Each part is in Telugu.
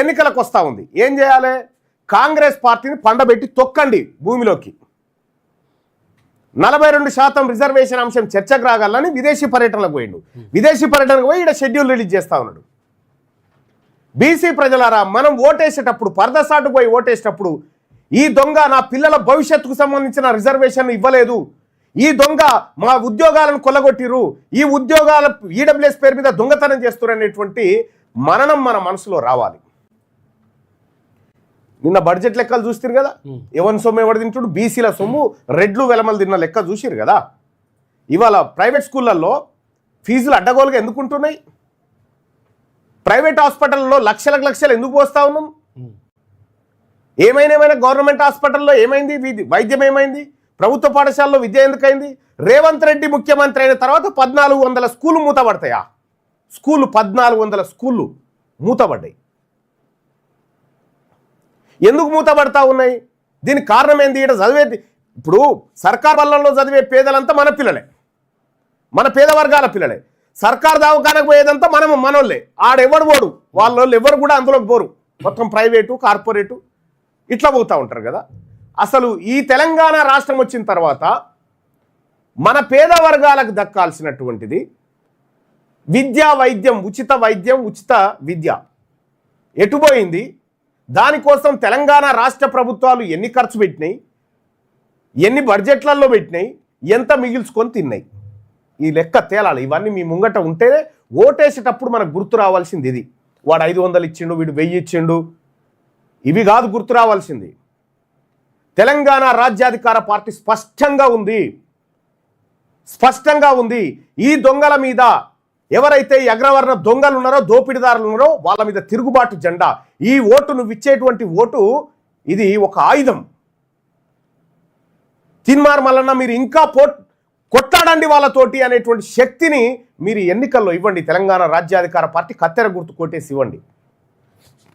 ఎన్నికలకు వస్తూ ఉంది. ఏం చేయాలి? కాంగ్రెస్ పార్టీని పండబెట్టి తొక్కండి భూమిలోకి. నలభై రెండు శాతం రిజర్వేషన్ అంశం చర్చకు రాగలని విదేశీ పర్యటనలకు పోయిండు. విదేశీ పర్యటనకు పోయి ఇక్కడ షెడ్యూల్ రిలీజ్ చేస్తూ ఉన్నాడు. బీసీ ప్రజలారా మనం ఓటేసేటప్పుడు పరదసాటు పోయి ఓటేసేటప్పుడు ఈ దొంగ నా పిల్లల భవిష్యత్తుకు సంబంధించిన రిజర్వేషన్ ఇవ్వలేదు. ఈ దొంగ మా ఉద్యోగాలను కొల్లగొట్టిరు ఈ ఉద్యోగాల ఈడబ్ల్యూఎస్ పేరు మీద దొంగతనం చేస్తున్నారు అనేటువంటి మననం మన మనసులో రావాలి. నిన్న బడ్జెట్ లెక్కలు చూస్తారు కదా? ఎవరి సొమ్ము ఎవడు తింటుడు? బీసీల సొమ్ము రెడ్లు వెలమలు తిన్న లెక్క చూసిరు కదా? ఇవాళ ప్రైవేట్ స్కూళ్ళల్లో ఫీజులు అడ్డగోలుగా ఎందుకు ఉంటున్నాయి ప్రైవేట్ హాస్పిటల్లో లక్షలకు లక్షలు ఎందుకు పోస్తా ఉన్నాం? ఏమైనా ఏమైనా గవర్నమెంట్ హాస్పిటల్లో ఏమైంది? వైద్యం ఏమైంది? ప్రభుత్వ పాఠశాలలో విద్య ఎందుకైంది రేవంత్ రెడ్డి ముఖ్యమంత్రి అయిన తర్వాత పద్నాలుగు వందల స్కూళ్ళు మూతపడతాయా? స్కూళ్ళు పద్నాలుగు వందల స్కూళ్ళు మూతపడ్డాయి. ఎందుకు మూతపడతా ఉన్నాయి? దీనికి కారణం ఏంది? ఇక్కడ చదివేది ఇప్పుడు సర్కార్ వల్లలో చదివే పేదలంతా మన పిల్లలే. మన పేద వర్గాల పిల్లలే. సర్కార్ దవాఖానకు పోయేదంతా మనం మనోళ్ళే. ఆడెవడు పోడు? వాళ్ళు ఎవరు కూడా అందులోకి పోరు. మొత్తం ప్రైవేటు కార్పొరేటు ఇట్లా పోతూ ఉంటారు కదా. అసలు ఈ తెలంగాణ రాష్ట్రం వచ్చిన తర్వాత మన పేద వర్గాలకు దక్కాల్సినటువంటిది విద్యా వైద్యం ఉచిత వైద్యం ఉచిత విద్య. ఎటుపోయింది దానికోసం తెలంగాణ రాష్ట్ర ప్రభుత్వాలు ఎన్ని ఖర్చు పెట్టినాయి? ఎన్ని బడ్జెట్లలో పెట్టినాయి? ఎంత మిగిల్చుకొని తిన్నాయి? ఈ లెక్క తేలాలి. ఇవన్నీ మీ ముంగట ఉంటేనే ఓటేసేటప్పుడు మనకు గుర్తు రావాల్సింది ఇది. వాడు ఐదు వందలు ఇచ్చిండు వీడు వెయ్యి ఇచ్చిండు. ఇవి కాదు గుర్తు రావాల్సింది. తెలంగాణ రాజ్యాధికార పార్టీ స్పష్టంగా ఉంది. స్పష్టంగా ఉంది. ఈ దొంగల మీద ఎవరైతే అగ్రవర్ణ దొంగలు ఉన్నారో దోపిడిదారులు ఉన్నారో వాళ్ళ మీద తిరుగుబాటు జెండా. ఈ ఓటు నువ్వు ఇచ్చేటువంటి ఓటు ఇది ఒక ఆయుధం. తిన్మార్ మల్లన్న మీరు ఇంకా పో కొట్లాడండి వాళ్ళతోటి అనేటువంటి శక్తిని మీరు ఎన్నికల్లో ఇవ్వండి. తెలంగాణ రాజ్యాధికార పార్టీ కత్తెర గుర్తు కొట్టేసి ఇవ్వండి.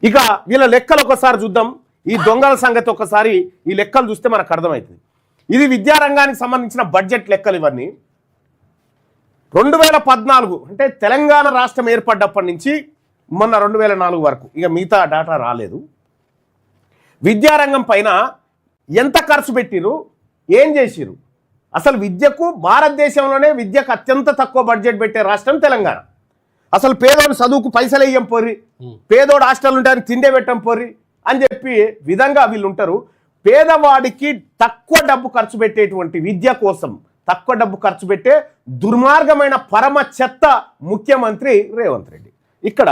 ఇక వీళ్ళ లెక్కలు ఒకసారి చూద్దాం. ఈ దొంగల సంగతి ఒకసారి ఈ లెక్కలు చూస్తే మనకు అర్థమవుతుంది. ఇది విద్యారంగానికి సంబంధించిన బడ్జెట్ లెక్కలు ఇవన్నీ. రెండు వేల పద్నాలుగు అంటే తెలంగాణ రాష్ట్రం ఏర్పడ్డప్పటి నుంచి మొన్న రెండు వేల నాలుగు వరకు. ఇక మిగతా డేటా రాలేదు. విద్యారంగం పైన ఎంత ఖర్చు పెట్టిరు ఏం చేసిరు అసలు విద్యకు భారతదేశంలోనే విద్యకు అత్యంత తక్కువ బడ్జెట్ పెట్టే రాష్ట్రం తెలంగాణ. అసలు పేదోడు చదువుకు పైసలు వేయం పోరి పేదోడు హాస్టల్ ఉంటారని తిండే పెట్టం పోరి అని చెప్పి విధంగా వీళ్ళు ఉంటారు. పేదవాడికి తక్కువ డబ్బు ఖర్చు పెట్టేటువంటి విద్య కోసం తక్కువ డబ్బు ఖర్చు పెట్టే దుర్మార్గమైన పరమ చెత్త ముఖ్యమంత్రి రేవంత్ రెడ్డి. ఇక్కడ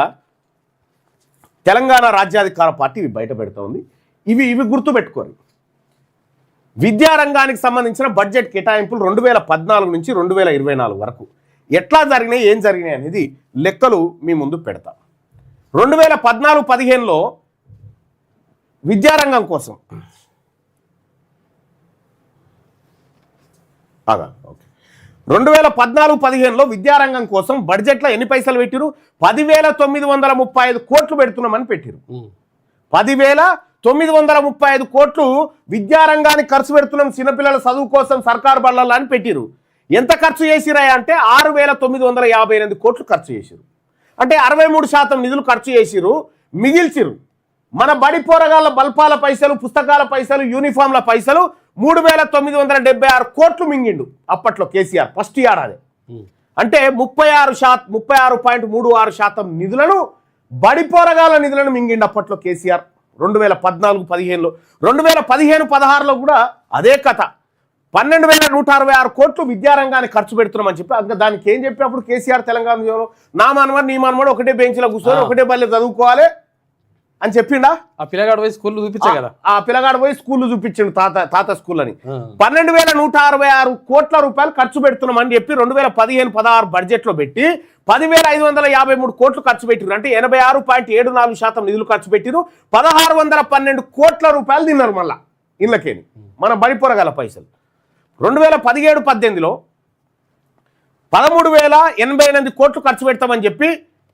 తెలంగాణ రాజ్యాధికార పార్టీ ఇవి బయట పెడుతోంది ఇవి ఇవి గుర్తుపెట్టుకోరు. విద్యారంగానికి సంబంధించిన బడ్జెట్ కేటాయింపులు రెండు వేల పద్నాలుగు నుంచి రెండు వేల ఇరవై నాలుగు వరకు. ఎట్లా జరిగినాయి ఏం జరిగినాయి అనేది లెక్కలు మీ ముందు పెడతాం. రెండు వేల పద్నాలుగు పదిహేనులో విద్యారంగం కోసం. ఆగా ఓకే. రెండు వేల పద్నాలుగు పదిహేనులో విద్యారంగం కోసం బడ్జెట్లో ఎన్ని పైసలు పెట్టిరు? పదివేల తొమ్మిది వందల ముప్పై ఐదు కోట్లు పెడుతున్నామని పెట్టిరు. పదివేల తొమ్మిది వందల ముప్పై ఐదు కోట్లు విద్యారంగానికి ఖర్చు పెడుతున్నాం చిన్నపిల్లల చదువు కోసం సర్కారు బళ్ళల్లో అని పెట్టిరు. ఎంత ఖర్చు చేసిరా అంటే ఆరు వేల తొమ్మిది వందల యాభై ఎనిమిది కోట్లు ఖర్చు చేసిరు. అంటే అరవై మూడు శాతం నిధులు ఖర్చు చేసిరు మిగిల్చిరు. మన బడి పోరగాళ్ళ బల్పాల పైసలు పుస్తకాల పైసలు యూనిఫామ్ల పైసలు మూడు వేల తొమ్మిది వందల డెబ్బై ఆరు కోట్లు మింగిండు అప్పట్లో కేసీఆర్ ఫస్ట్ ఏడాది అంటే ముప్పై ఆరు శాతం ముప్పై ఆరు పాయింట్ మూడు ఆరు శాతం నిధులను బడి పోరగాల నిధులను మింగిండు అప్పట్లో కేసీఆర్. రెండు వేల పద్నాలుగు పదిహేనులో రెండు వేల పదిహేను పదహారులో కూడా అదే కథ. పన్నెండు వేల నూట అరవై ఆరు కోట్లు విద్యారంగానికి ఖర్చు పెడుతున్నామని చెప్పి ఇంకా దానికి ఏం చెప్పి అప్పుడు కేసీఆర్ తెలంగాణ నా మనవాడు నీ మనవాడు ఒకటే బెంచ్లో కూర్చొని ఒకటే బల్లె చదువుకోవాలి అని చెప్పిండా? ఆ పిల్లగాడు పోయి స్కూల్ చూపించే కదా. ఆ పిల్లగాడు పోయి స్కూల్ చూపించిండు తాత తాత స్కూల్ అని. పన్నెండు వేల నూట అరవై ఆరు కోట్ల రూపాయలు ఖర్చు పెడుతున్నామని చెప్పి రెండు వేల పదిహేను పదహారు బడ్జెట్లో పెట్టి పదివేల ఐదు వందల యాభై మూడు కోట్లు ఖర్చు పెట్టిరు అంటే ఎనభై ఆరు పాయింట్ ఏడు నాలుగు శాతం నిధులు ఖర్చు పెట్టిరు పదహారు వందల పన్నెండు కోట్ల రూపాయలు తిన్నారు మళ్ళా ఇళ్ళకేని. మన బడిపొరగల పైసలు. రెండు వేల పదిహేడు పద్దెనిమిదిలో పదమూడు వేల ఎనభై ఎనిమిది కోట్లు ఖర్చు పెడతామని చెప్పి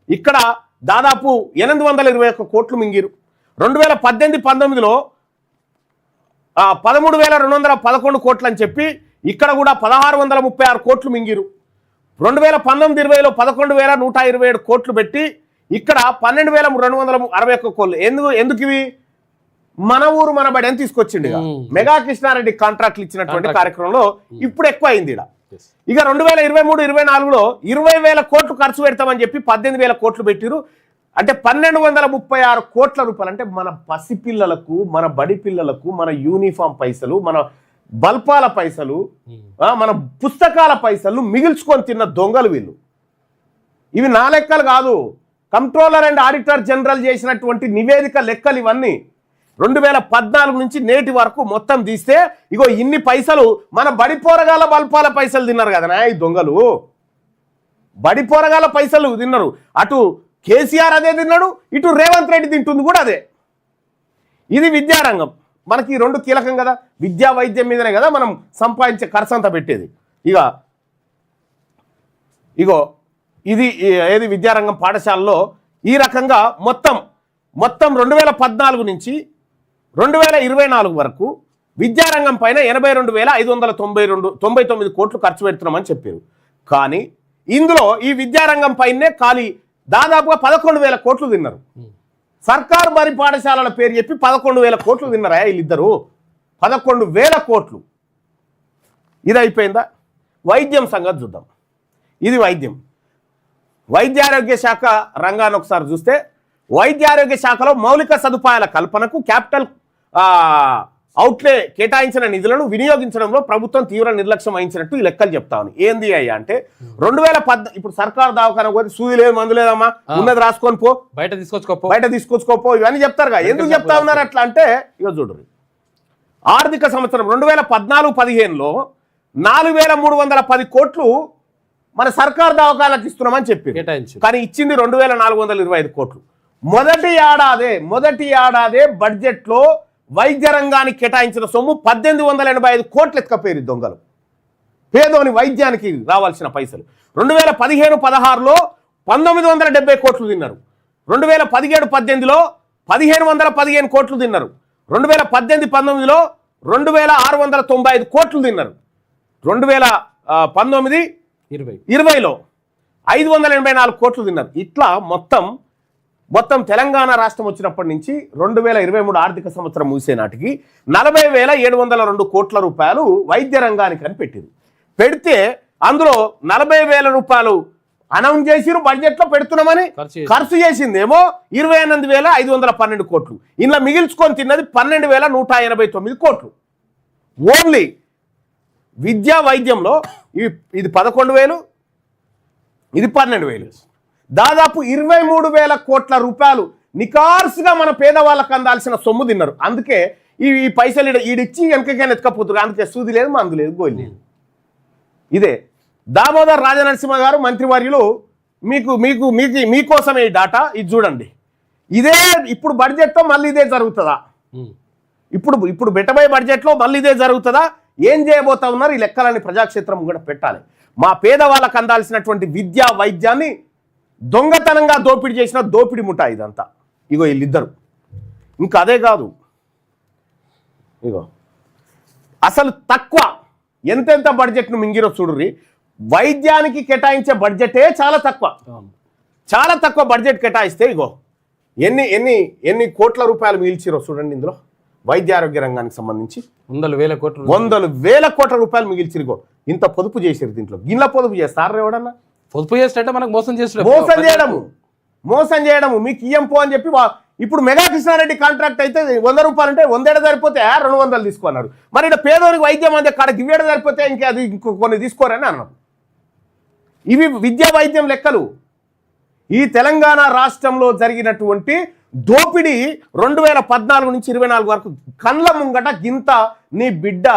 ఇక్కడ దాదాపు ఎనిమిది వందల ఇరవై ఒక్క కోట్లు మింగిరు రెండు వేల పద్దెనిమిది పంతొమ్మిదిలో ఆ, పదమూడు వేల రెండు వందల పదకొండు కోట్లు అని చెప్పి ఇక్కడ కూడా పదహారు వందల ముప్పై ఆరు కోట్లు మింగిరు రెండు వేల పంతొమ్మిది ఇరవైలో పదకొండు వేల నూట ఇరవై ఏడు కోట్లు పెట్టి ఇక్కడ పన్నెండు వేల రెండు వందల అరవై ఒక్క కోళ్ళు ఎందుకు ఎందుకు ఇవి మన ఊరు మన బడి అని తీసుకొచ్చిండు. మెగా కృష్ణారెడ్డి కాంట్రాక్ట్లు ఇచ్చినటువంటి. కార్యక్రమంలో ఇప్పుడు ఎక్కువ అయింది ఇక్కడ Yes. ఇక రెండు వేల ఇరవై మూడు ఇరవై నాలుగులో ఇరవై వేల కోట్లు ఖర్చు పెడతామని చెప్పి పద్దెనిమిది వేల కోట్లు పెట్టిరు అంటే పన్నెండు వందల ముప్పై ఆరు కోట్ల రూపాయలు. అంటే మన పసిపిల్లలకు మన బడి పిల్లలకు మన యూనిఫామ్ పైసలు మన బల్పాల పైసలు. ఆ, మన పుస్తకాల పైసలు మిగిల్చుకొని తిన్న దొంగలు వీళ్ళు. ఇవి నా లెక్కలు కాదు. కంట్రోలర్ అండ్ ఆడిటర్ జనరల్ చేసినటువంటి నివేదిక లెక్కలు ఇవన్నీ. రెండు వేల పద్నాలుగు నుంచి నేటి వరకు మొత్తం తీస్తే ఇగో ఇన్ని పైసలు మన బడి పోరగాల బల్పాల పైసలు తిన్నారు కదనా ఈ దొంగలు. బడి పోరగాల పైసలు తిన్నారు. అటు కేసీఆర్ అదే తిన్నాడు ఇటు రేవంత్ రెడ్డి తింటుంది కూడా అదే. ఇది విద్యారంగం. మనకి ఈ రెండు కీలకం కదా. విద్యా వైద్యం మీదనే కదా మనం సంపాదించే ఖర్చు పెట్టేది. ఇక ఇగో ఇది ఏది విద్యారంగం పాఠశాలలో ఈ రకంగా మొత్తం మొత్తం రెండు వేల పద్నాలుగు నుంచి రెండు వేల ఇరవై నాలుగు వరకు విద్యారంగం పైన ఎనభై రెండు వేల ఐదు వందల తొంభై రెండు తొంభై తొమ్మిది కోట్లు ఖర్చు పెడుతున్నామని చెప్పారు. కానీ ఇందులో ఈ విద్యారంగం పైనే ఖాళీ దాదాపుగా పదకొండు వేల కోట్లు తిన్నారు. సర్కారు బడి పాఠశాలల పేరు చెప్పి పదకొండు వేల కోట్లు తిన్నారా వీళ్ళిద్దరు? పదకొండు వేల కోట్లు. ఇది అయిపోయిందా వైద్యం సంగతి చూద్దాం. ఇది వైద్యం. వైద్యారోగ్య శాఖ రంగాన్ని ఒకసారి చూస్తే వైద్యారోగ్య శాఖలో మౌలిక సదుపాయాల కల్పనకు క్యాపిటల్ అవుట్లే కేటాయించిన నిధులను వినియోగించడంలో ప్రభుత్వం తీవ్ర నిర్లక్ష్యం వహించినట్టు ఈ లెక్కలు చెప్తా ఉంది. ఏంది అయ్యా అంటే రెండు వేల పద్ ఇప్పుడు సర్కారు దవాఖాన పోతే సూది లేదు మందు లేదమ్మా. ఉన్నది రాసుకొని పో. బయట తీసుకొచ్చుకోపో బయట తీసుకొచ్చుకోపో ఇవన్నీ చెప్తారుగా. ఎందుకు చెప్తా ఉన్నారు అట్లా అంటే ఇక చూడరు ఆర్థిక సంవత్సరం రెండు వేల పద్నాలుగు పదిహేనులో నాలుగు వేల మూడు వందల పది కోట్లు మన సర్కార్ దవాఖాలకు ఇస్తున్నామని చెప్పి కేటాయించు కానీ ఇచ్చింది రెండు వేల నాలుగు వందల ఇరవై ఐదు కోట్లు. మొదటి ఏడాదే మొదటి ఏడాదే బడ్జెట్లో వైద్య రంగానికి కేటాయించిన సొమ్ము పద్దెనిమిది వందల ఎనభై ఐదు కోట్లు ఎత్తుకపోయారు ఈ దొంగలు. పేదోని వైద్యానికి రావాల్సిన పైసలు. రెండు వేల పదిహేను పదహారులో పంతొమ్మిది వందల డెబ్బై కోట్లు తిన్నారు. రెండు వేల పదిహేడు పద్దెనిమిదిలో పదిహేను వందల పదిహేను కోట్లు తిన్నారు. రెండు వేల పద్దెనిమిది పంతొమ్మిదిలో రెండు వేల ఆరు వందల తొంభై ఐదు కోట్లు తిన్నారు. రెండు వేల పంతొమ్మిది ఇరవై. ఇరవైలో ఐదు వందల ఎనభై నాలుగు కోట్లు తిన్నారు. ఇట్లా మొత్తం మొత్తం తెలంగాణ రాష్ట్రం వచ్చినప్పటి నుంచి రెండు వేల ఇరవై మూడు ఆర్థిక సంవత్సరం ముగిసే నాటికి నలభై వేల ఏడు వందల రెండు కోట్ల రూపాయలు వైద్య రంగానికి అని పెట్టింది. పెడితే అందులో నలభై వేల రూపాయలు అనౌన్స్ చేసిరు బడ్జెట్లో పెడుతున్నామని ఖర్చు చేసి- ఖర్చు చేసిందేమో ఇరవై ఎనిమిది వేల ఐదు వందల పన్నెండు కోట్లు. ఇలా మిగిల్చుకొని తిన్నది పన్నెండు వేల నూట ఎనభై తొమ్మిది కోట్లు. ఓన్లీ విద్యా వైద్యంలో ఇవి ఇది పదకొండు వేలు ఇది పన్నెండు వేలు. దాదాపు ఇరవై మూడు వేల కోట్ల రూపాయలు నికార్సుగా మన పేదవాళ్ళకు అందాల్సిన సొమ్ము తిన్నారు. అందుకే ఈ ఈ పైసలు ఈడ- ఈడిచ్చి వెనకకైనా ఎత్తుకపోతున్నారు అందుకే సూది లేదు మందు లేదు గోలి లేదు. ఇదే. దామోదర్ రాజనరసింహ గారు మంత్రివర్యులు మీకు మీకు మీకు మీకోసమే ఈ డాటా ఇది చూడండి. ఇదే ఇప్పుడు బడ్జెట్తో మళ్ళీ ఇదే జరుగుతుందా. ఇప్పుడు ఇప్పుడు పెట్టబోయే బడ్జెట్లో మళ్ళీ ఇదే జరుగుతుందా? ఏం చేయబోతా ఉన్నారు? ఈ లెక్కలని ప్రజాక్షేత్రం కూడా పెట్టాలి. మా పేదవాళ్ళకు అందాల్సినటువంటి విద్యా వైద్యాన్ని దొంగతనంగా దోపిడీ చేసిన దోపిడి ముఠా ఇదంతా. ఇగో వీళ్ళిద్దరు. ఇంకా అదే కాదు. ఇగో. అసలు తక్కువ ఎంతెంత బడ్జెట్ను మింగిరో చూడుర్రి? వైద్యానికి కేటాయించే బడ్జెటే చాలా తక్కువ. చాలా తక్కువ బడ్జెట్ కేటాయిస్తే ఇగో ఎన్ని ఎన్ని ఎన్ని కోట్ల రూపాయలు మిగిల్చిరో చూడండి ఇందులో. వైద్య ఆరోగ్య రంగానికి సంబంధించి. వందల వేల కోట్లు. వందలు వేల కోట్ల రూపాయలు మిగిల్చిరిగో. ఇంత పొదుపు చేసిరు దీంట్లో. గిన్నె పొదుపు చేస్తారు ఎవడన్నా? పొదుపు చేసినట్టే మనకు మోసం చేసిన మోసం చేయడము. మోసం చేయడము. మీకు ఇయ్యం పో అని చెప్పి ఇప్పుడు మెగా కృష్ణారెడ్డి కాంట్రాక్ట్ అయితే వంద రూపాయలు అంటే వందేడ సరిపోతే రెండు వందలు తీసుకున్నారు. మరి ఇక్కడ పేదోనికి వైద్యం అంతే కాడ గివ్వేడ సరిపోతే ఇంకా అది కొన్ని తీసుకోరని అన్నాం. ఇవి విద్యా వైద్యం లెక్కలు. ఈ తెలంగాణ రాష్ట్రంలో జరిగినటువంటి దోపిడీ రెండు వేల పద్నాలుగు నుంచి ఇరవై నాలుగు వరకు కళ్ళ ముంగట గింత నీ బిడ్డ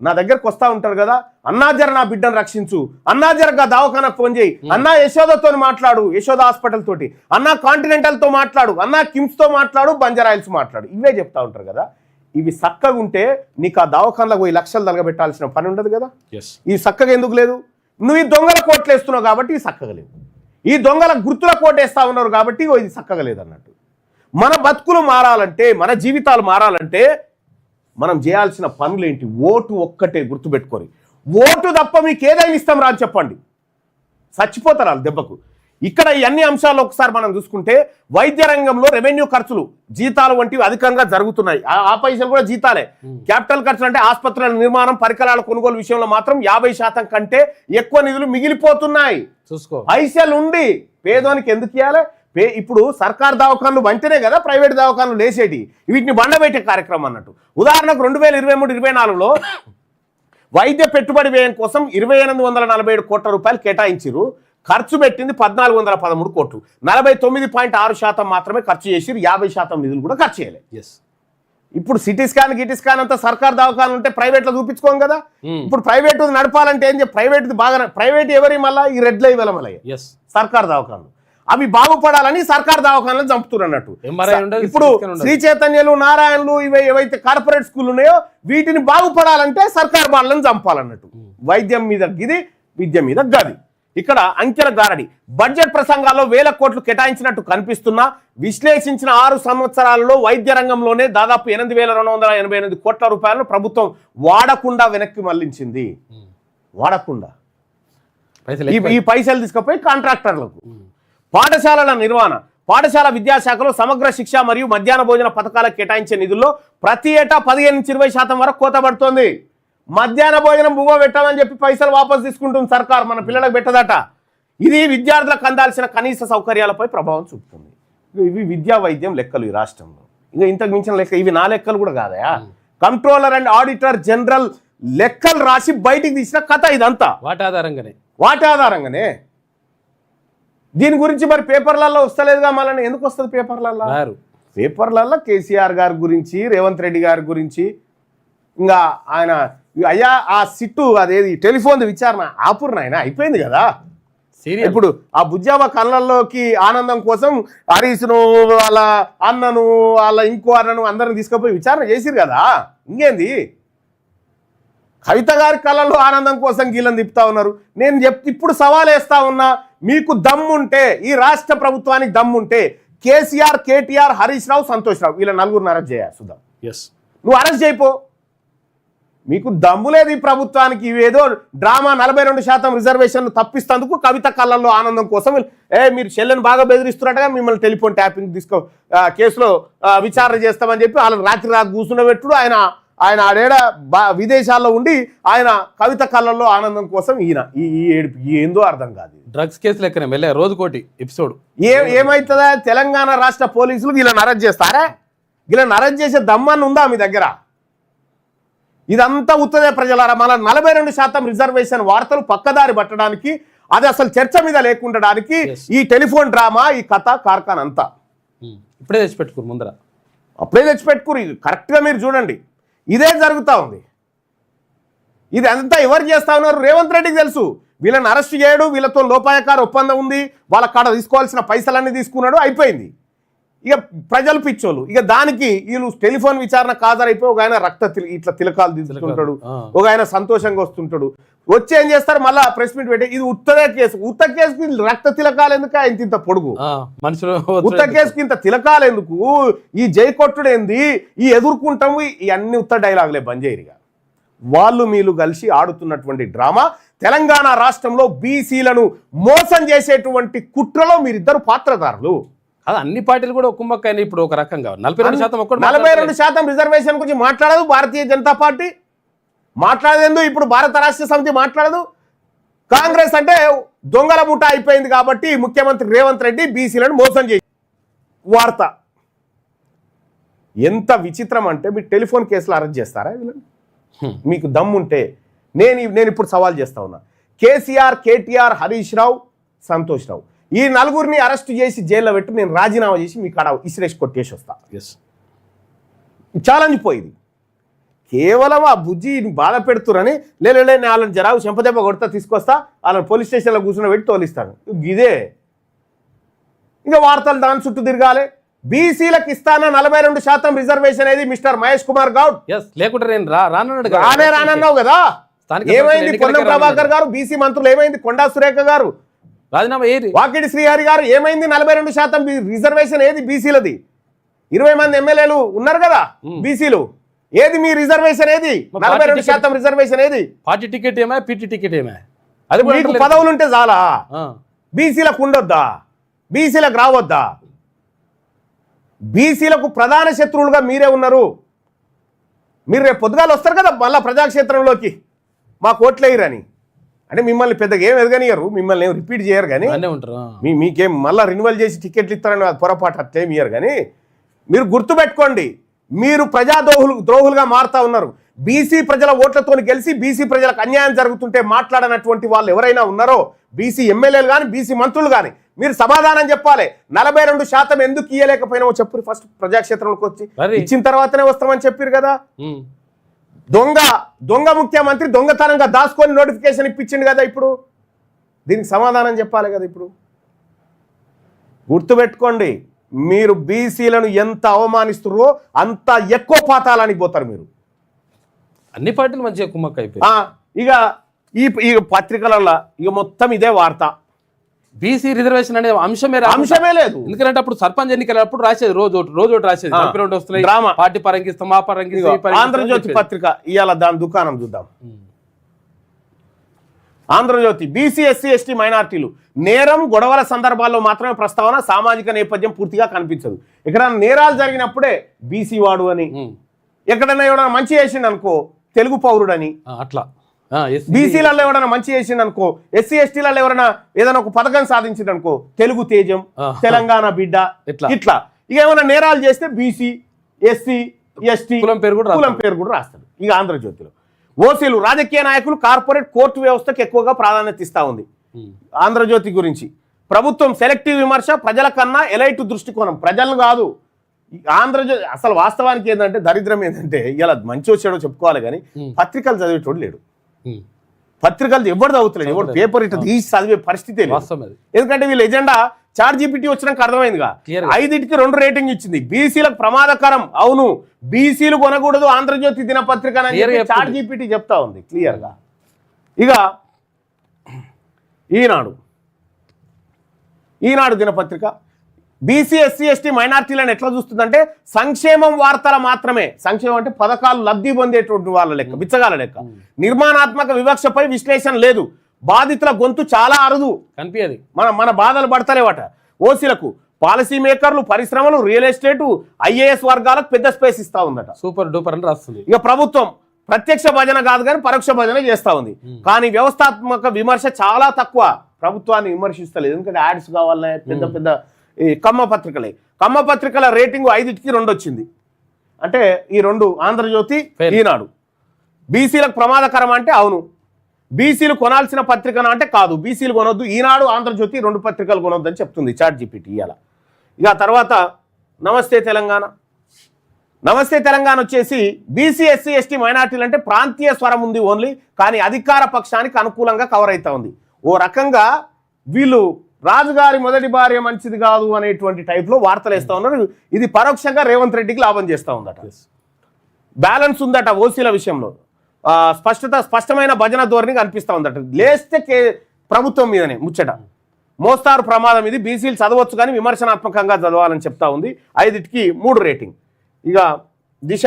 నా దగ్గరకు వస్తా ఉంటారు కదా అన్నాజర నా బిడ్డను రక్షించు. అన్నాజరగా దవాఖానకు ఫోన్ చేయి. అన్నా యశోదతో మాట్లాడు యశోద హాస్పిటల్ తోటి. అన్నా కాంటినెంటల్తో మాట్లాడు అన్నా కిమ్స్తో మాట్లాడు బంజారాయిల్స్ మాట్లాడు. ఇవే చెప్తా ఉంటారు కదా. ఇవి చక్కగా ఉంటే నీకు ఆ దవాఖానలో పోయి లక్షలు తలగబెట్టాల్సిన పని ఉండదు కదా. ఈ చక్కగా ఎందుకు లేదు? నువ్వు ఈ దొంగల కోట్లు వేస్తున్నావు కాబట్టి ఈ చక్కగా లేదు ఈ దొంగల గుర్తుల కోట వేస్తా ఉన్నారు కాబట్టి ఇది చక్కగా లేదన్నట్టు. మన బతుకులు మారాలంటే మన జీవితాలు మారాలంటే మనం చేయాల్సిన పనులేంటి? ఓటు ఒక్కటే గుర్తుపెట్టుకొని ఓటు తప్ప మీకు ఏదైనా ఇస్తాం రా అని చెప్పండి. చచ్చిపోతారు వాళ్ళు దెబ్బకు. ఇక్కడ అన్ని అంశాలు ఒకసారి మనం చూసుకుంటే వైద్య రంగంలో రెవెన్యూ ఖర్చులు జీతాలు వంటివి అధికంగా జరుగుతున్నాయి. ఆ- పైసలు కూడా జీతాలే. క్యాపిటల్ ఖర్చులు అంటే ఆసుపత్రుల నిర్మాణం పరికరాల కొనుగోలు విషయంలో మాత్రం యాభై శాతం కంటే ఎక్కువ నిధులు మిగిలిపోతున్నాయి. చూసుకో. పైసలు ఉండి పేదోనికి ఎందుకు ఇవ్వాలి ఇప్పుడు సర్కార్ దవాఖాన్లు వంటనే కదా ప్రైవేట్ దవాఖాన్లు లేసేటి? వీటిని బండబెట్టే కార్యక్రమం అన్నట్టు. ఉదాహరణకు రెండు వేల ఇరవై మూడు ఇరవై నాలుగులో వైద్య పెట్టుబడి వ్యయం కోసం ఇరవై ఎనిమిది వందల నలభై ఏడు కోట్ల రూపాయలు కేటాయించారు ఖర్చు పెట్టింది పద్నాలుగు వందల పదమూడు కోట్లు. నలభై తొమ్మిది పాయింట్ ఆరు శాతం మాత్రమే ఖర్చు చేసి యాభై శాతం నిధులు కూడా ఖర్చు చేయలేదు ఎస్ ఇప్పుడు సిటీ స్కాన్ గిటీ స్కాన్ అంతా సర్కార్ దవాఖాన ఉంటే ప్రైవేట్లో చూపించుకోం కదా. ఇప్పుడు ప్రైవేట్ నడపాలంటే ఏం చెప్పి ప్రైవేట్ బాగా ప్రైవేట్ ఎవరి మళ్ళీ? ఈ రెడ్ లైవ్ మళ్ళీ. ఎస్ సర్కార్ దవాఖానలు. అవి బాగుపడాలని సర్కార్ దవాఖానలు చంపుతున్నారు అన్నట్టు. ఇప్పుడు. శ్రీ చైతన్యలు నారాయణలు ఇవి ఏవైతే కార్పొరేట్ స్కూల్ ఉన్నాయో వీటిని బాగుపడాలంటే సర్కార్ వాళ్ళని చంపాలన్నట్టు. వైద్యం మీద గిది విద్య మీద గది. ఇక్కడ అంకెల గారడి. బడ్జెట్ ప్రసంగాల్లో వేల కోట్లు కేటాయించినట్టు కనిపిస్తున్నా విశ్లేషించిన ఆరు సంవత్సరాలలో వైద్య రంగంలోనే దాదాపు ఎనిమిది వేల రెండు వందల ఎనభై ఎనిమిది కోట్ల రూపాయలను ప్రభుత్వం వాడకుండా వెనక్కి మళ్ళించింది. వాడకుండా. ఈ పైసలు తీసుకుపోయి కాంట్రాక్టర్లకు. పాఠశాలల నిర్వహణ పాఠశాల విద్యాశాఖలో సమగ్ర శిక్ష మరియు మధ్యాహ్న భోజన పథకాలకు కేటాయించే నిధుల్లో ప్రతి ఏటా పదిహేను నుంచి ఇరవై శాతం వరకు కోత పడుతోంది. మధ్యాహ్న భోజనం బువ్వ పెట్టామని చెప్పి పైసలు వాపస్ తీసుకుంటుంది సర్కార్ మన పిల్లలకు పెట్టదట. ఇది విద్యార్థులకు అందాల్సిన కనీస సౌకర్యాలపై ప్రభావం చూపుతుంది. ఇవి విద్యా వైద్యం లెక్కలు ఈ రాష్ట్రంలో. ఇంకా ఇంతకు మించిన లెక్క ఇవి నా లెక్కలు కూడా కాదయా? కంట్రోలర్ అండ్ ఆడిటర్ జనరల్ లెక్కలు రాసి బయటికి తీసిన కథ ఇదంతా. వాటి ఆధారంగానే వాటి ఆధారంగానే దీని గురించి మరి పేపర్లలో వస్తలేదుగా మళ్ళీ ఎందుకు వస్తుంది పేపర్లలో పేపర్లలో కేసీఆర్ గారి గురించి రేవంత్ రెడ్డి గారి గురించి ఇంకా ఆయన అయ్యా ఆ సిట్టు అదేది టెలిఫోన్ విచారణ ఆపురు ఆయన అయిపోయింది కదా. ఇప్పుడు ఆ బుజ్జావ కళ్ళల్లోకి ఆనందం కోసం హరీష్ను వాళ్ళ అన్నను వాళ్ళ ఇంకో అన్నను అందరిని తీసుకుపోయి విచారణ చేసిరు కదా. ఇంకేంది? కవిత గారి కళ్ళల్లో ఆనందం కోసం గీళ్ళని తిప్పుతా ఉన్నారు. నేను చెప్ ఇప్పుడు సవాల్ వేస్తా ఉన్నా మీకు దమ్ముంటే ఈ రాష్ట్ర ప్రభుత్వానికి దమ్ముంటే కేసీఆర్ కేటీఆర్ హరీష్ రావు సంతోష్ రావు వీళ్ళ నలుగురిని అరెస్ట్ చేయ సుధా. ఎస్ నువ్వు అరెస్ట్ చేయిపో మీకు దమ్ము లేదు ఈ ప్రభుత్వానికి ఇవేదో డ్రామా నలభై రెండు శాతం రిజర్వేషన్లు తప్పిస్తందుకు కవిత కళ్ళల్లో ఆనందం కోసం ఏ మీరు చెల్లెని బాగా బెదిరిస్తున్నట్టుగా మిమ్మల్ని టెలిఫోన్ ట్యాపింగ్ తీసుకో కేసులో విచారణ చేస్తామని చెప్పి వాళ్ళని రాత్రి రాత్రి కూర్చుండబెట్టుడు. ఆయన ఆయన ఆడేడ బా విదేశాల్లో ఉండి ఆయన కవిత కళ్ళల్లో ఆనందం కోసం ఈయన ఈ ఈ ఏడుపు ఏందో అర్థం కాదు. డ్రగ్స్ కేసు లెక్కనే వెళ్ళే రోజు కోటి ఎపిసోడ్. ఏ ఏమవుతుందా తెలంగాణ రాష్ట్ర పోలీసులు వీళ్ళని అరెస్ట్ చేస్తారా? వీళ్ళని అరెస్ట్ చేసే దమ్మని ఉందా మీ దగ్గర? ఇదంతా ఉత్తదే ప్రజలారా. మన నలభై రెండు శాతం రిజర్వేషన్ వార్తలు పక్కదారి పట్టడానికి అది అసలు చర్చ మీద లేకుండడానికి. ఈ టెలిఫోన్ డ్రామా ఈ కథ కార్ఖాన్ అంతా. ఇప్పుడే తెచ్చి పెట్టుకోరు ముందర. అప్పుడే తెచ్చిపెట్టుకుని కరెక్ట్గా మీరు చూడండి. ఇదే జరుగుతూ ఉంది. ఇది అంతా ఎవరు చేస్తా ఉన్నారు? రేవంత్ రెడ్డికి తెలుసు. వీళ్ళని అరెస్ట్ చేయడు వీళ్ళతో లోపాయకార ఒప్పందం ఉంది వాళ్ళ కాడ తీసుకోవాల్సిన పైసలన్నీ తీసుకున్నాడు అయిపోయింది. ఇక ప్రజలు పిచ్చోళ్ళు. ఇక దానికి వీళ్ళు టెలిఫోన్ విచారణ కాదరైపోయి ఒక ఆయన రక్త తిల- ఇట్లా తిలకాలు తీసుకుంటాడు. ఒక ఆయన సంతోషంగా వస్తుంటాడు. వచ్చి ఏం చేస్తారు? మళ్ళా ప్రెస్ మీట్ పెట్టి ఇది ఉత్తరే కేసు. ఉత్త కేసుకి రక్త తిలకాలు ఎందుకు ఇంత ఇంత పొడుగు? మనుషులు ఉత్త కేసుకి ఇంత తిలకాలు ఎందుకు? ఈ జై కొట్టుడు ఏంది? ఈ ఎదుర్కొంటాము ఈ అన్ని ఉత్త డైలాగులే బంద్ చేయరుగా వాళ్ళు మీరు కలిసి ఆడుతున్నటువంటి డ్రామా. తెలంగాణ రాష్ట్రంలో బీసీలను మోసం చేసేటువంటి కుట్రలో మీరిద్దరు పాత్రధారులు. అది అన్ని పార్టీలు కూడా ఒక్కొక్కని ఇప్పుడు ఒక రకంగా నలభై రెండు శాతం నలభై రెండు శాతం రిజర్వేషన్ గురించి మాట్లాడదు భారతీయ జనతా పార్టీ మాట్లాడేందు ఇప్పుడు భారత రాష్ట్ర సమితి మాట్లాడదు. కాంగ్రెస్ అంటే దొంగల ముఠ అయిపోయింది కాబట్టి ముఖ్యమంత్రి రేవంత్ రెడ్డి బీసీలను మోసం చేసి వార్త. ఎంత విచిత్రం అంటే మీరు టెలిఫోన్ కేసులు అరెస్ట్ చేస్తారా వీళ్ళని. మీకు దమ్ముంటే నేను నేను ఇప్పుడు సవాల్ చేస్తా ఉన్నా. కేసీఆర్ కేటీఆర్ హరీష్ రావు సంతోష్ రావు. ఈ నలుగురిని అరెస్ట్ చేసి జైల్లో పెట్టి నేను రాజీనామా చేసి మీ కాడ ఇసిరేసి కొట్టేసి వస్తా. ఎస్ ఛాలెంజ్ పోయింది కేవలం ఆ బుజ్జి బాధ పెడుతురని లేలే నేను వాళ్ళని జరావు చెంపదెబ్బ కొడతా తీసుకొస్తా వాళ్ళని పోలీస్ స్టేషన్లో కూర్చుని పెట్టి తోలిస్తాను. ఇదే. ఇంకా వార్తలు దాని చుట్టూ తిరగాలి. బీసీలకు ఇస్తాన నలభై రెండు శాతం రిజర్వేషన్ అనేది మిస్టర్ మహేష్ కుమార్ గౌడ్? ఎస్ లేకుంటే నేను రానన్నాడు కదా. రానే రానన్నావు కదా. ఏమైంది పొన్నం ప్రభాకర్ గారు బీసీ మంత్రులు ఏమైంది? కొండా సురేఖ గారు. రాజీనామా ఏరి వాకిటి శ్రీహరి గారు ఏమైంది? నలభై రెండు శాతం రిజర్వేషన్ ఏది బీసీలది? ఇరవై మంది ఎమ్మెల్యేలు ఉన్నారు కదా బీసీలు. ఏది మీ రిజర్వేషన్ ఏది? నలభై రెండు శాతం రిజర్వేషన్ ఏది? పార్టీ టికెట్ ఏమే? పీటీ టికెట్ ఏమే? అది మీకు. పదవులు ఉంటే చాలా. బీసీలకు ఉండొద్దా? బీసీలకు రావద్దా? బీసీలకు ప్రధాన శత్రువులుగా మీరే ఉన్నారు. మీరు రేపు పొద్దుగాలు వస్తారు కదా మళ్ళా ప్రజాక్షేత్రంలోకి. మా కోట్లేయరని అంటే మిమ్మల్ని పెద్దగా ఏం ఎదగనియరు మిమ్మల్ని ఏం రిపీట్ చేయరు కానీ. మీ మీకేం మళ్ళీ రెన్యువల్ చేసి టికెట్లు ఇస్తారని పొరపాటు అట్లేమి ఇయ్యరు కానీ మీరు గుర్తుపెట్టుకోండి మీరు ప్రజా ద్రోహులు ద్రోహులుగా మారుతా ఉన్నారు బీసీ ప్రజల ఓట్లతో గెలిచి బీసీ ప్రజలకు అన్యాయం జరుగుతుంటే మాట్లాడనటువంటి వాళ్ళు ఎవరైనా ఉన్నారో బీసీ ఎమ్మెల్యేలు కానీ బీసీ మంత్రులు కానీ మీరు సమాధానం చెప్పాలి నలభై రెండు శాతం ఎందుకు ఇయ్యలేకపోయినామో చెప్పు ఫస్ట్ ప్రజాక్షేత్రంలోకి వచ్చి. ఇచ్చిన తర్వాతనే వస్తామని చెప్పారు కదా. దొంగ దొంగ ముఖ్యమంత్రి దొంగతనంగా దాచుకొని నోటిఫికేషన్ ఇప్పించిండు కదా ఇప్పుడు? దీనికి సమాధానం చెప్పాలి కదా ఇప్పుడు? గుర్తుపెట్టుకోండి మీరు బీసీలను ఎంత అవమానిస్తున్నారో అంత ఎక్కువ పాతాలని పోతారు మీరు. అన్ని పార్టీలు మంచిగా కుమ్మక్క అయిపోయి ఇక ఈ పత్రికలలో ఇక మొత్తం ఇదే వార్త. బీసీ రిజర్వేషన్ అనే అంశమే అంశమే లేదు ఎందుకంటే అప్పుడు సర్పంచ్ ఎన్నికలప్పుడు రాసేది రోజు ఒకటి రోజు ఒకటి రాసేది ఆ, నలభై రెండు వస్తున్నాయి డ్రామా. పార్టీ పరంగిస్తాం అని ఆంధ్రజ్యోతి. పత్రిక ఇవాళ దాని దుకాణం చూద్దాం. ఆంధ్రజ్యోతి బీసీ ఎస్సీ ఎస్టీ మైనార్టీలు నేరం గొడవల సందర్భాల్లో మాత్రమే ప్రస్తావన సామాజిక నేపథ్యం పూర్తిగా కనిపించదు ఇక్కడ నేరాలు జరిగినప్పుడే బీసీ వాడు అని. ఎక్కడైనా ఎవడైనా మంచి చేసిండు అనుకో తెలుగు పౌరుడని అట్లా. బీసీలలో ఎవరైనా మంచి చేసిండు అనుకో ఎస్సీ ఎస్టీలలో ఎవరైనా ఏదైనా ఒక పథకం సాధించిండు అనుకో తెలుగు తేజం. తెలంగాణ బిడ్డ ఇట్లా. ఇట్లా ఇక ఏమైనా నేరాలు చేస్తే బీసీ ఎస్సీ ఎస్టీ కులం పేరు కూడా కులం రాస్తాడు. పేరు కూడా రాస్తాడు ఇక ఆంధ్రజ్యోతిలో ఓసీలు రాజకీయ నాయకులు కార్పొరేట్ కోర్టు వ్యవస్థకు ఎక్కువగా ప్రాధాన్యత ఇస్తా ఉంది. ఆంధ్రజ్యోతి గురించి ప్రభుత్వం సెలెక్టివ్ విమర్శ ప్రజల కన్నా ఎలైట్ దృష్టికోణం ప్రజలను కాదు ఆంధ్రజ్యోతి అసలు వాస్తవానికి ఏంటంటే దరిద్రం ఏంటంటే ఇలా మంచి వచ్చాడో చెప్పుకోవాలి కానీ. పత్రికలు చదివేటోడు లేడు. పత్రికలు ఎవరు చదువుతలేడు ఎవరు. పేపర్ ఇట్లా తీసి చదివే పరిస్థితి ఎందుకంటే వీళ్ళ ఎజెండా చార్ జీపీటీ వచ్చినాక అర్థమైందిగా. ఐదింటికి రెండు రేటింగ్ ఇచ్చింది. బీసీలకు ప్రమాదకరం. అవును బీసీలు కొనకూడదు ఆంధ్రజ్యోతి దినపత్రిక చార్. జీపీటీ చెప్తా ఉంది క్లియర్గా. ఇక ఈనాడు ఈనాడు దినపత్రిక బీసీ ఎస్సీ ఎస్టీ మైనార్టీలను ఎట్లా చూస్తుందంటే సంక్షేమం వార్తల మాత్రమే. సంక్షేమం అంటే పథకాలు లబ్ధి పొందేటువంటి వాళ్ళ లెక్క బిచ్చగాల లెక్క. నిర్మాణాత్మక వివక్షపై విశ్లేషణ లేదు. బాధితుల గొంతు చాలా అరుదు. కనిపించదు మన మన బాధలు పడతలేవట. ఓసీలకు పాలసీ మేకర్లు పరిశ్రమలు రియల్ ఎస్టేట్ ఐఏఎస్ వర్గాలకు పెద్ద స్పేస్ ఇస్తా ఉందట. సూపర్ డూపర్ అని రాస్తుంది. ఇక ప్రభుత్వం ప్రత్యక్ష భజన కాదు కానీ పరోక్ష భజన చేస్తా ఉంది. కానీ వ్యవస్థాత్మక విమర్శ చాలా తక్కువ. ప్రభుత్వాన్ని విమర్శిస్తలేదు. ఎందుకంటే యాడ్స్ కావాలనే పెద్ద పెద్ద కమ్మ పత్రికలే. కమ్మ పత్రికల రేటింగ్ ఐదుటికి రెండు వచ్చింది అంటే ఈ రెండు ఆంధ్రజ్యోతి. ఈనాడు. బీసీలకు ప్రమాదకరం అంటే అవును. బీసీలు కొనాల్సిన పత్రికన అంటే కాదు. బీసీలు కొనొద్దు. ఈనాడు ఆంధ్రజ్యోతి రెండు పత్రికలు కొనొద్దు అని చెప్తుంది చాట్ జీపీటీ ఇవాళ ఇక తర్వాత నమస్తే తెలంగాణ. నమస్తే తెలంగాణ వచ్చేసి బీసీ ఎస్సీ ఎస్టీ మైనార్టీలు అంటే ప్రాంతీయ స్వరం ఉంది ఓన్లీ. కానీ అధికార పక్షానికి అనుకూలంగా కవర్ అవుతా ఉంది. ఓ రకంగా వీళ్ళు రాజుగారి మొదటి భార్య మంచిది కాదు అనేటువంటి టైప్లో వార్తలు వేస్తూ ఉన్నారు. ఇది పరోక్షంగా రేవంత్ రెడ్డికి లాభం చేస్తూ ఉందట. బ్యాలెన్స్ ఉందట ఓసీల విషయంలో. స్పష్టత స్పష్టమైన భజన ధోరణి కనిపిస్తూ ఉందట. లేస్తే కే ప్రభుత్వం మీదనే ముచ్చట. మోస్తారు ప్రమాదం ఇది. బీసీలు చదవచ్చు కానీ విమర్శనాత్మకంగా చదవాలని చెప్తా ఉంది. ఐదుటికి మూడు రేటింగ్. ఇక దిశ.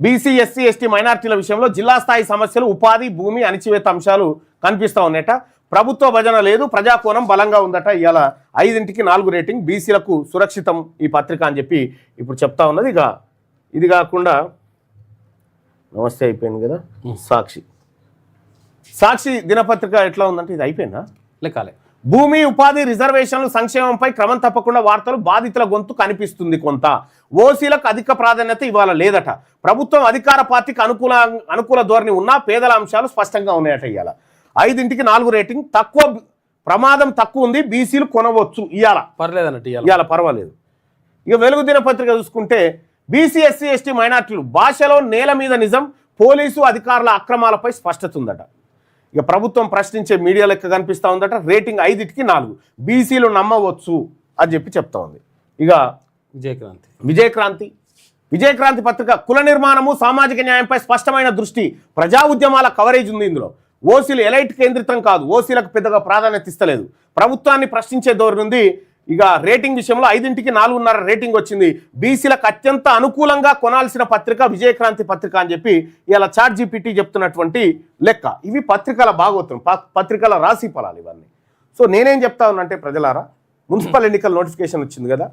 బీసీ ఎస్సీ ఎస్టీ మైనార్టీల విషయంలో జిల్లా స్థాయి సమస్యలు ఉపాధి భూమి అణిచివేత అంశాలు కనిపిస్తూ ఉన్నాయట. ప్రభుత్వ భజన లేదు ప్రజాకోణం బలంగా ఉందట. ఇవాళ ఐదింటికి నాలుగు రేటింగ్ బీసీలకు సురక్షితం ఈ పత్రిక అని చెప్పి ఇప్పుడు చెప్తా ఉన్నది. ఇక ఇది కాకుండా నమస్తే అయిపోయింది కదా? సాక్షి. సాక్షి దినపత్రిక ఎట్లా ఉందంటే ఇది అయిపోయిందా? లెక్కాలే. భూమి ఉపాధి రిజర్వేషన్లు సంక్షేమంపై క్రమం తప్పకుండా వార్తలు బాధితుల గొంతు కనిపిస్తుంది కొంత. ఓసీలకు అధిక ప్రాధాన్యత ఇవాళ లేదట. ప్రభుత్వం అధికార పార్టీకి అనుకూల అనుకూల ధోరణి ఉన్నా పేదల అంశాలు స్పష్టంగా ఉన్నాయట ఇవాళ ఐదింటికి నాలుగు రేటింగ్. తక్కువ ప్రమాదం తక్కువ ఉంది. బీసీలు కొనవచ్చు. ఇవాళ పర్లేదు అన్నట్టు ఇవాళ పర్వాలేదు. ఇక వెలుగు దినపత్రిక చూసుకుంటే బీసీ ఎస్సీ ఎస్టీ మైనార్టీలు భాషలో నేల మీద నిజం పోలీసు అధికారుల అక్రమాలపై స్పష్టత ఉందట. ఇక ప్రభుత్వం ప్రశ్నించే మీడియా లెక్క కనిపిస్తూ ఉందట రేటింగ్ ఐదుటికి నాలుగు. బీసీలు నమ్మవచ్చు అని చెప్పి చెప్తా ఉంది. ఇక విజయక్రాంతి. విజయక్రాంతి. విజయక్రాంతి పత్రిక కుల నిర్మాణము సామాజిక న్యాయంపై స్పష్టమైన దృష్టి ప్రజా ఉద్యమాల కవరేజ్ ఉంది ఇందులో. ఓసీలు ఎలైట్ కేంద్రితం కాదు. ఓసీలకు పెద్దగా ప్రాధాన్యత ఇస్తలేదు. ప్రభుత్వాన్ని ప్రశ్నించే ధోరణి ఉంది. ఇక రేటింగ్ విషయంలో ఐదింటికి నాలుగున్నర రేటింగ్ వచ్చింది. బీసీలకు అత్యంత అనుకూలంగా కొనాల్సిన పత్రిక విజయక్రాంతి పత్రిక అని చెప్పి ఇలా చాట్ జీపీటీ చెప్తున్నటువంటి లెక్క. ఇవి పత్రికల భాగోత్వం పత్రికల రాశి ఫలాలు ఇవన్నీ. సో నేనేం చెప్తా ఉన్నంటే ప్రజలారా మున్సిపల్ ఎన్నికల నోటిఫికేషన్ వచ్చింది కదా.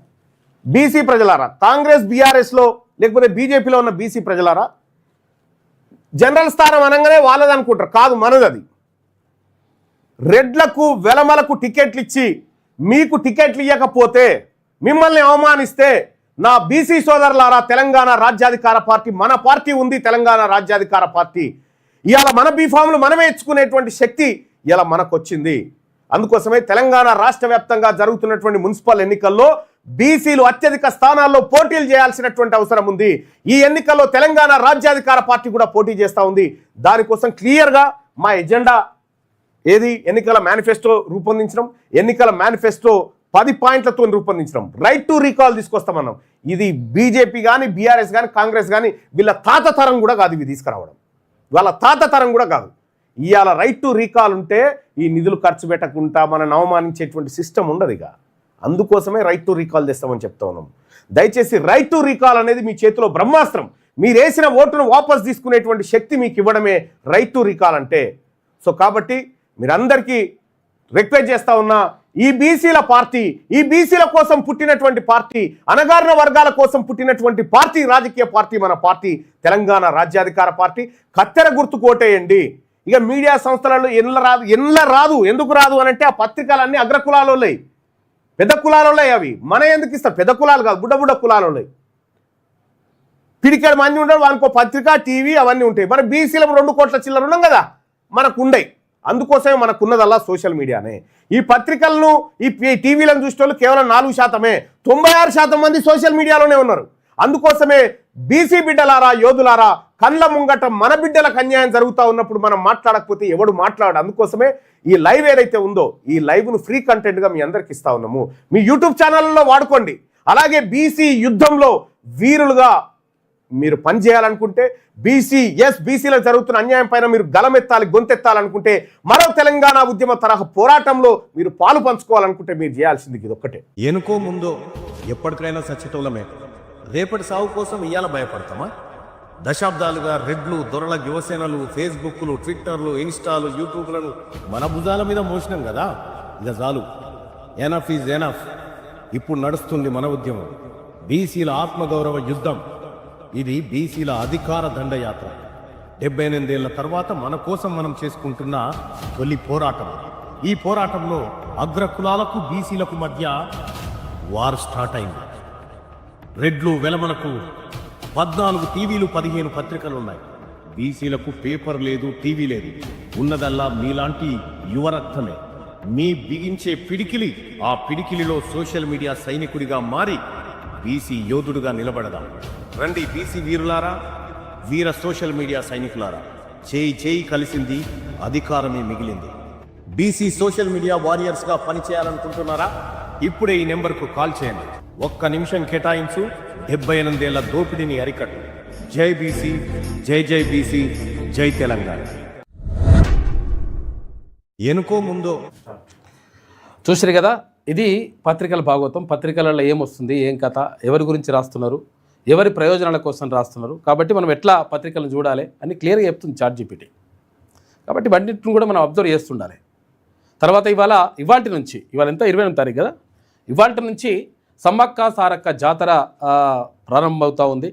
బీసీ ప్రజలారా కాంగ్రెస్ బీఆర్ఎస్లో లేకపోతే బీజేపీలో ఉన్న బీసీ ప్రజలారా జనరల్ స్థానం అనగానే వాళ్ళది అనుకుంటారు. కాదు మనది అది రెడ్లకు వెలమలకు టికెట్లు ఇచ్చి మీకు టికెట్లు ఇవ్వకపోతే మిమ్మల్ని అవమానిస్తే నా బీసీ సోదరులారా తెలంగాణ రాజ్యాధికార పార్టీ మన పార్టీ ఉంది తెలంగాణ రాజ్యాధికార పార్టీ. ఇవాళ మన బీఫామ్లు మనమే ఇచ్చుకునేటువంటి శక్తి ఇలా మనకు వచ్చింది అందుకోసమే తెలంగాణ రాష్ట్ర వ్యాప్తంగా జరుగుతున్నటువంటి మున్సిపల్ ఎన్నికల్లో బీసీలు అత్యధిక స్థానాల్లో పోటీలు చేయాల్సినటువంటి అవసరం ఉంది. ఈ ఎన్నికల్లో తెలంగాణ రాజ్యాధికార పార్టీ కూడా పోటీ చేస్తూ ఉంది. దానికోసం క్లియర్గా మా ఎజెండా ఏది? ఎన్నికల మేనిఫెస్టో రూపొందించడం ఎన్నికల మేనిఫెస్టో పది పాయింట్లతో రూపొందించడం. రైట్ టు రీకాల్ తీసుకొస్తామన్నాం. ఇది బీజేపీ కానీ బీఆర్ఎస్ కానీ కాంగ్రెస్ కానీ వీళ్ళ తాత తరం కూడా కాదు ఇవి తీసుకురావడం. వాళ్ళ తాత తరం కూడా కాదు. ఇవాళ రైట్ టు రీకాల్ ఉంటే ఈ నిధులు ఖర్చు పెట్టకుండా మనల్ని అవమానించేటువంటి సిస్టమ్ ఉండదు ఇక. అందుకోసమే రైట్ టు రీకాల్ తెస్తామని చెప్తా ఉన్నాం. దయచేసి రైట్ టు రీకాల్ అనేది మీ చేతిలో బ్రహ్మాస్త్రం. మీరేసిన ఓటును వాపస్ తీసుకునేటువంటి శక్తి మీకు ఇవ్వడమే రైట్ టు రీకాల్ అంటే. సో కాబట్టి మీరందరికీ రిక్వెస్ట్ చేస్తా ఉన్నా ఈ బీసీల పార్టీ ఈ బీసీల కోసం పుట్టినటువంటి పార్టీ అనగారిన వర్గాల కోసం పుట్టినటువంటి పార్టీ రాజకీయ పార్టీ మన పార్టీ తెలంగాణ రాజ్యాధికార పార్టీ కత్తెర గుర్తు కోటేయండి ఇక మీడియా సంస్థలలో ఎన్ల రాదు ఎన్ల రాదు ఎందుకు రాదు అనంటే ఆ పత్రికలన్నీ అగ్రకులాలు పెద్ద కులాలు అవి. మన ఎందుకు ఇస్తారు? పెద్ద కులాలు కాదు బుడ్డ బుడ్డ కులాలు పిడికాడు మంది ఉంటారు వానికో ఒక పత్రిక టీవీ అవన్నీ ఉంటాయి. మరి బీసీలకు రెండు కోట్ల చిల్లర ఉన్నాం కదా మనకు ఉండయి అందుకోసమే మనకున్నదల్లా సోషల్ మీడియానే. ఈ పత్రికలను ఈ టీవీలను చూసే వాళ్ళు కేవలం నాలుగు శాతమే. తొంభై ఆరు శాతం మంది సోషల్ మీడియాలోనే ఉన్నారు. అందుకోసమే బీసీ బిడ్డలారా యోధులారా కళ్ళ ముంగట మన బిడ్డలకు అన్యాయం జరుగుతూ ఉన్నప్పుడు మనం మాట్లాడకపోతే ఎవడు మాట్లాడు? అందుకోసమే ఈ లైవ్ ఏదైతే ఉందో ఈ లైవ్ను ఫ్రీ కంటెంట్గా మీ అందరికి ఇస్తా ఉన్నాము. మీ యూట్యూబ్ ఛానల్లో వాడుకోండి. అలాగే బీసీ యుద్ధంలో వీరులుగా మీరు పని చేయాలనుకుంటే బీసీ ఎస్ బీసీలో జరుగుతున్న అన్యాయం పైన మీరు గలమెత్తాలి గొంతెత్తాలనుకుంటే మరో తెలంగాణ ఉద్యమ తరహా పోరాటంలో మీరు పాలు పంచుకోవాలనుకుంటే మీరు చేయాల్సింది ఇది ఒక్కటే ఎనుకో ముందో ఎప్పటికైనా సచ్చేటోళ్ళమే. రేపటి సాగు కోసం ఇవాళ భయపడతామా? దశాబ్దాలుగా రెడ్లు దొరల యువసేనలు ఫేస్బుక్లు ట్విట్టర్లు ఇన్స్టాలు యూట్యూబ్లను మన భుజాల మీద మోసినాం కదా. ఇక చాలు. ఎనఫ్ ఈజ్ ఎనఫ్ ఇప్పుడు నడుస్తుంది మన ఉద్యమం. బీసీల ఆత్మగౌరవ యుద్ధం. ఇది బీసీల అధికార దండయాత్ర. డెబ్బై ఎనిమిదేళ్ళ తర్వాత మన కోసం మనం చేసుకుంటున్న తొలి పోరాటం. ఈ పోరాటంలో అగ్ర కులాలకు బీసీలకు మధ్య వార్ స్టార్ట్ అయింది. రెడ్లు వెలమలకు పద్నాలుగు టీవీలు పదిహేను పత్రికలు ఉన్నాయి బీసీలకు పేపర్ లేదు టీవీ లేదు. ఉన్నదల్లా మీలాంటి యువరక్తమే. మీ బిగించే పిడికిలి ఆ పిడికిలిలో సోషల్ మీడియా సైనికుడిగా మారి బీసీ యోధుడుగా నిలబడదాం. రండి బీసీ వీరులారా వీర సోషల్ మీడియా సైనికులారా. చేయి చేయి కలిసింది అధికారమే మిగిలింది. బీసీ సోషల్ మీడియా వారియర్స్గా పనిచేయాలనుకుంటున్నారా? ఇప్పుడే ఈ నెంబర్కు కాల్ చేయండి. ఒక్క నిమిషం కేటాయించు. డెబ్బై ఎనిమిదేళ్ళ దోపిడీని అరికట్టు. జై బీసీ జై జై బీసీ జై తెలంగాణ. ఎనుకో ముందో. చూసారు కదా ఇది పత్రికల భాగవతం పత్రికలలో ఏమొస్తుంది ఏం కథ ఎవరి గురించి రాస్తున్నారు ఎవరి ప్రయోజనాల కోసం రాస్తున్నారు. కాబట్టి మనం ఎట్లా పత్రికలను చూడాలి అని క్లియర్గా చెప్తుంది చాట్ జీపీటీ కాబట్టి బండిట్ని కూడా మనం అబ్జర్వ్ చేస్తుండాలి. తర్వాత ఇవాళ ఇవాటి నుంచి ఇవాళ ఎంత? ఇరవై ఎనిమిది తారీఖు కదా. ఇవాటి నుంచి సమ్మక్క సారక్క జాతర ప్రారంభమవుతూ ఉంది.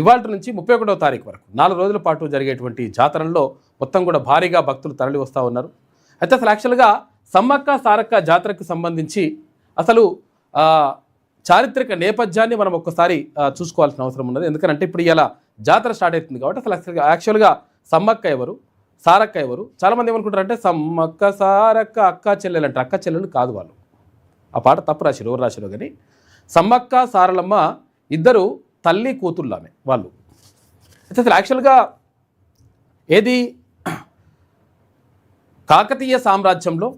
ఇవాళ నుంచి ముప్పై ఒకటో తారీఖు వరకు నాలుగు రోజుల పాటు జరిగేటువంటి జాతరలో మొత్తం కూడా భారీగా భక్తులు తరలి వస్తూ ఉన్నారు. అయితే అసలు యాక్చువల్గా సమ్మక్క సారక్క జాతరకు సంబంధించి అసలు చారిత్రక నేపథ్యాన్ని మనం ఒక్కసారి చూసుకోవాల్సిన అవసరం ఉన్నది. ఎందుకంటే ఇప్పుడు ఇలా జాతర స్టార్ట్ అవుతుంది కాబట్టి అసలు యాక్చువల్గా యాక్చువల్గా సమ్మక్క ఎవరు సారక్క ఎవరు చాలామంది ఏమనుకుంటారంటే సమ్మక్క సారక్క అక్క చెల్లెలు అంటే అక్క చెల్లెలు కాదు వాళ్ళు. ఆ పాట తప్పు రాశారు ఎవరు రాశారు కానీ సమ్మక్క సారలమ్మ ఇద్దరు తల్లి కూతుళ్ళమే వాళ్ళు. అయితే అసలు యాక్చువల్గా ఏది కాకతీయ సామ్రాజ్యంలో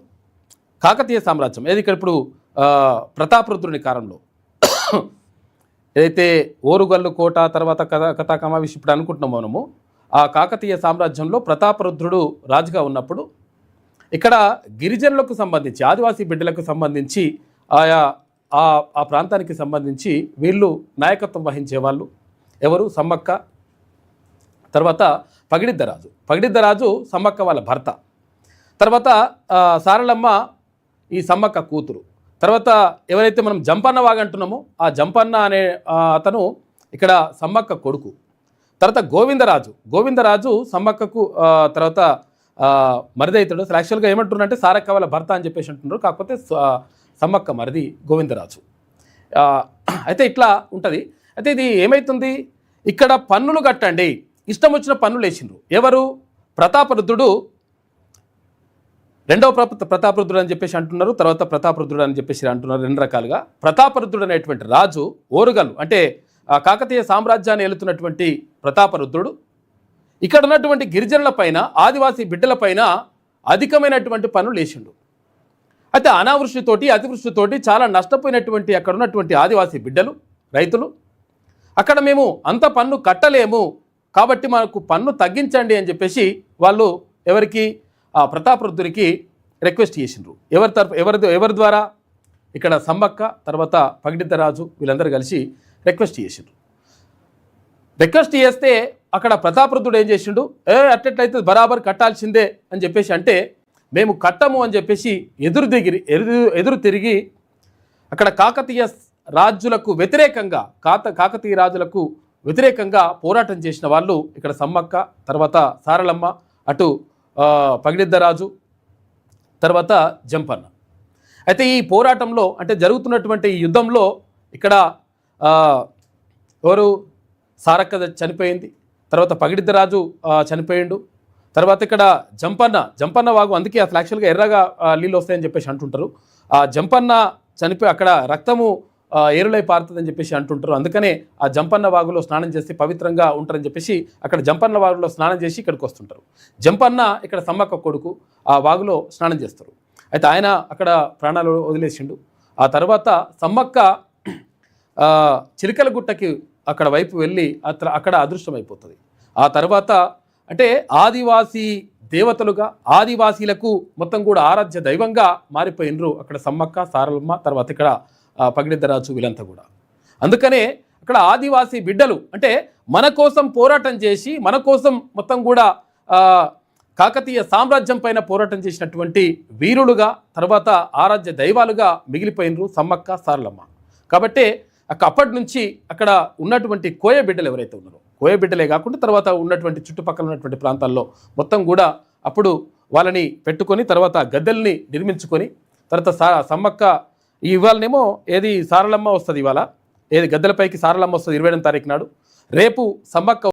కాకతీయ సామ్రాజ్యం ఏది ఇక్కడ ఇప్పుడు ప్రతాపరుద్రుని కాలంలో ఏదైతే ఓరుగల్లు కోట తర్వాత కథ కథా కమావిష్ ఇప్పుడు అనుకుంటున్నాం మనము ఆ కాకతీయ సామ్రాజ్యంలో ప్రతాపరుద్రుడు రాజుగా ఉన్నప్పుడు ఇక్కడ గిరిజనులకు సంబంధించి ఆదివాసీ బిడ్డలకు సంబంధించి ఆయా ఆ ఆ ప్రాంతానికి సంబంధించి వీళ్ళు నాయకత్వం వహించే వాళ్ళు ఎవరు? సమ్మక్క. తర్వాత పగిడిద్దరాజు. పగిడిద్దరాజు సమ్మక్క వాళ్ళ భర్త. తర్వాత సారళమ్మ సారలమ్మ ఈ సమ్మక్క కూతురు. తర్వాత ఎవరైతే మనం జంపన్న వాగంటున్నామో ఆ జంపన్న అనే అతను ఇక్కడ సమ్మక్క కొడుకు. తర్వాత గోవిందరాజు. గోవిందరాజు సమ్మక్కకు తర్వాత మరిదైతాడు. అసలు యాక్చువల్గా ఏమంటున్నారంటే సారక్క వాళ్ళ భర్త అని చెప్పేసి అంటున్నారు. కాకపోతే సమ్మక్క మరిది గోవిందరాజు. అయితే ఇట్లా ఉంటుంది. అయితే ఇది ఏమవుతుంది ఇక్కడ పన్నులు కట్టండి. ఇష్టం వచ్చిన పన్నులు వేసిండ్రు. ఎవరు? ప్రతాపరుద్రుడు. రెండవ ప్ర ప్రతాపరుద్రుడు అని చెప్పేసి అంటున్నారు. తర్వాత ప్రతాపరుద్రుడు అని చెప్పేసి అంటున్నారు. రెండు రకాలుగా. ప్రతాపరుద్రుడు అనేటువంటి రాజు ఓరుగల్లు అంటే కాకతీయ సామ్రాజ్యాన్ని ఏలుతున్నటువంటి ప్రతాపరుద్రుడు. ఇక్కడ ఉన్నటువంటి గిరిజనుల పైన ఆదివాసీ బిడ్డల పైన అధికమైనటువంటి పనులు వేసిండు. అయితే అనావృష్టితోటి అతివృష్టితోటి చాలా నష్టపోయినటువంటి అక్కడ ఉన్నటువంటి ఆదివాసీ బిడ్డలు రైతులు. అక్కడ మేము అంత పన్ను కట్టలేము కాబట్టి మనకు పన్ను తగ్గించండి అని చెప్పేసి వాళ్ళు ఎవరికి ఆ ప్రతాపృద్ధుడికి రిక్వెస్ట్ చేసిండ్రు. ఎవరి తరఫు ఎవరి ఎవరి ద్వారా? ఇక్కడ సమ్మక్క తర్వాత పగిడితరాజు వీళ్ళందరూ కలిసి రిక్వెస్ట్ చేసిండ్రు. రిక్వెస్ట్ చేస్తే అక్కడ ప్రతాపరుద్రుడు ఏం చేసిండు? ఏ అట్లట్లయితే బరాబర్ కట్టాల్సిందే అని చెప్పేసి అంటే మేము కట్టము అని చెప్పేసి ఎదురు దిగిరి ఎదురు ఎదురు తిరిగి అక్కడ కాకతీయ రాజులకు వ్యతిరేకంగా కాత కాకతీయ రాజులకు వ్యతిరేకంగా పోరాటం చేసిన వాళ్ళు ఇక్కడ సమ్మక్క తర్వాత సారలమ్మ అటు పగిడిద్దరాజు తర్వాత జంపన్న. అయితే ఈ పోరాటంలో అంటే జరుగుతున్నటువంటి ఈ యుద్ధంలో ఇక్కడ ఎవరు? సారక్క చనిపోయింది తర్వాత పగిడిద్దరాజు చనిపోయిండు తర్వాత ఇక్కడ జంపన్న జంపన్న వాగు అందుకే అసలు యాక్చువల్గా ఎర్రగా నీళ్ళు వస్తాయని చెప్పేసి అంటుంటారు. ఆ జంపన్న చనిపోయి అక్కడ రక్తము ఏరులై పారుతుందని చెప్పేసి అంటుంటారు. అందుకనే ఆ జంపన్న వాగులో స్నానం చేస్తే పవిత్రంగా ఉంటారని చెప్పేసి అక్కడ జంపన్న వాగులో స్నానం చేసి ఇక్కడికి వస్తుంటారు. జంపన్న ఇక్కడ సమ్మక్క కొడుకు ఆ వాగులో స్నానం చేస్తారు. అయితే ఆయన అక్కడ ప్రాణాలు వదిలేసిండు. ఆ తర్వాత సమ్మక్క చిలకల గుట్టకి అక్కడ వైపు వెళ్ళి అక్కడ అక్కడ అదృష్టమైపోతుంది. ఆ తర్వాత అంటే ఆదివాసీ దేవతలుగా ఆదివాసీలకు మొత్తం కూడా ఆరాధ్య దైవంగా మారిపోయినరు అక్కడ సమ్మక్క సారలమ్మ తర్వాత ఇక్కడ పగిడిద్దరాజు వీళ్ళంతా కూడా. అందుకనే అక్కడ ఆదివాసీ బిడ్డలు అంటే మన కోసం పోరాటం చేసి మన కోసం మొత్తం కూడా కాకతీయ సామ్రాజ్యం పైన పోరాటం చేసినటువంటి వీరులుగా తర్వాత ఆరాధ్య దైవాలుగా మిగిలిపోయినరు సమ్మక్క సారలమ్మ. కాబట్టి అక్కడ అప్పటి నుంచి అక్కడ ఉన్నటువంటి కోయ బిడ్డలు ఎవరైతే ఉన్నారో కోయబిడ్డలే కాకుండా తర్వాత ఉన్నటువంటి చుట్టుపక్కల ఉన్నటువంటి ప్రాంతాల్లో మొత్తం కూడా అప్పుడు వాళ్ళని పెట్టుకొని తర్వాత గద్దెల్ని నిర్మించుకొని తర్వాత సా సమ్మక్క ఇవాళనేమో ఏది సారలమ్మ వస్తుంది ఇవాళ. ఏది గద్దెలపైకి సారలమ్మ వస్తుంది ఇరవై తారీఖు నాడు. రేపు సమ్మక్క